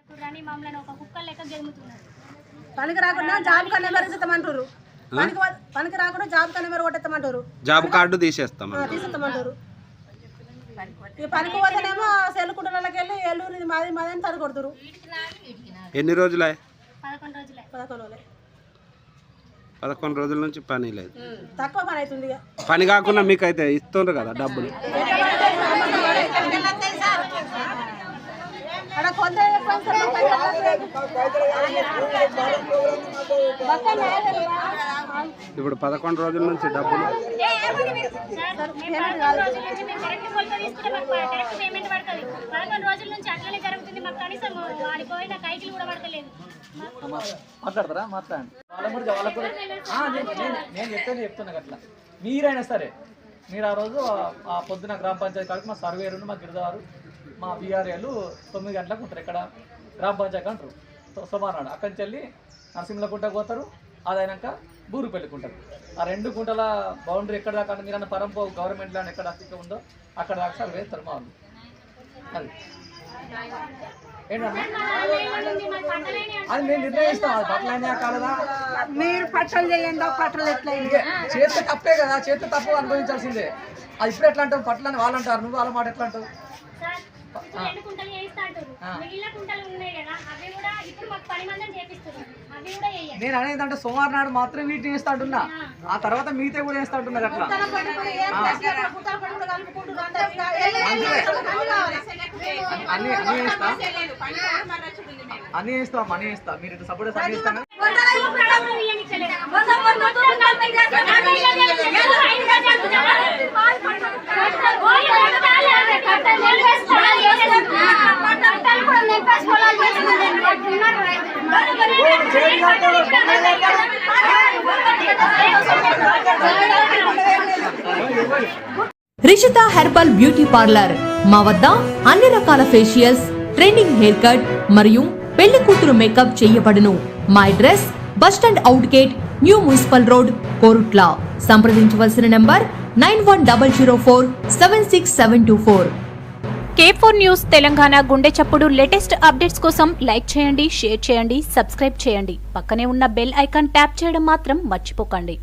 ఇప్పుడు రాని మమ్మల్ని ఒక కుక్క లెక్క గెలుముతున్నారు. పనికి రాకుండా జాబ్ కన్నా మెరుగుతామంటారు పనికి పనికి రాకుండా జాబ్ కన్నా మెరుగు కొట్టేస్తామంటారు. జాబ్ కార్డు తీసేస్తాం తీసుకుంటామంటారు ఈ పనికి పోతేనేమో సెల్లుకుంటున్నకి వెళ్ళి ఏలూరు ఇది మాది మాది అని తడి కొడుతురు. ఎన్ని రోజులే? పదకొండు రోజులే. పదకొండు రోజులే. పదకొండు రోజుల నుంచి పని లేదు. తక్కువ పని అవుతుంది ఇక. పని కాకుండా మీకు అయితే ఇస్తుండ్రు కదా డబ్బులు. ఇప్పుడు పదకొండు రోజుల నుంచి డబ్బులు. మాట్లాడతారా? మాట్లాడండి. వాళ్ళ గురించి కూడా నేను చెప్తే చెప్పేది చెప్తున్నా అట్లా. మీరైనా సరే మీరు ఆ రోజు ఆ- పొద్దున గ్రామ పంచాయతీ కాడికి మా సర్వేరు మా గిరిదారు మా బీఆర్ఏలు తొమ్మిది గంటలకు ఉంటారు ఇక్కడ. గ్రామ పంచాయతీ అంటారు. సో- అక్కడి నుంచి వెళ్ళి నరసింహలకుంట పోతారు. అదైనాక బూరు పెళ్ళికుంటారు ఆ రెండు గుంటల బౌండరీ ఎక్కడ దాకా మీరు అన్న పరంపో గవర్నమెంట్ ల్యాండ్ ఎక్కడ అస్తిత్వం ఉందో అక్కడ దాకా సర్వే వేస్తారు మా అది. అది మేము నిర్ణయిస్తాం అది బట్టలైనా కాలదా మీరు పట్టలు చేయండి పట్టలు ఎట్లా ఇక చేస్తే తప్పే కదా చేస్తే తప్పు అనుభవించాల్సిందే అది ఇప్పుడు ఎట్లా అంటావు పట్లని వాళ్ళు అంటారు నువ్వు వాళ్ళ మాట ఎట్లా అంటావు నేను అనేది అంటే సోమవారం నాడు మాత్రం వీటిని వేస్తా అంటున్నా ఆ తర్వాత మిగతా కూడా వేస్తా అంటున్నారు అట్లా అన్ని అన్ని వేస్తా అన్ని వేస్తా అన్ని వేస్తా మీరు ఇటు సపోర్ట్ అన్ని వేస్తాను రిషిత హెర్బల్ బ్యూటీ పార్లర్. మా వద్ద అన్ని రకాల ఫేషియల్స్ ట్రెండింగ్ హెయిర్ కట్ మరియు పెళ్ళి కూతురు మేకప్ చేయబడును. మా address bus stand out gate new municipal road Korutla. సంప్రదించవలసిన number nine one double zero four seven six seven two four. K four news Telangana గుండె చప్పుడు లేటెస్ట్ అప్డేట్స్ కోసం like చేయండి షేర్ చేయండి సబ్స్క్రైబ్ చేయండి. పక్కనే ఉన్న బెల్ ఐకాన్ ట్యాప్ చేయడం మాత్రం మర్చిపోకండి.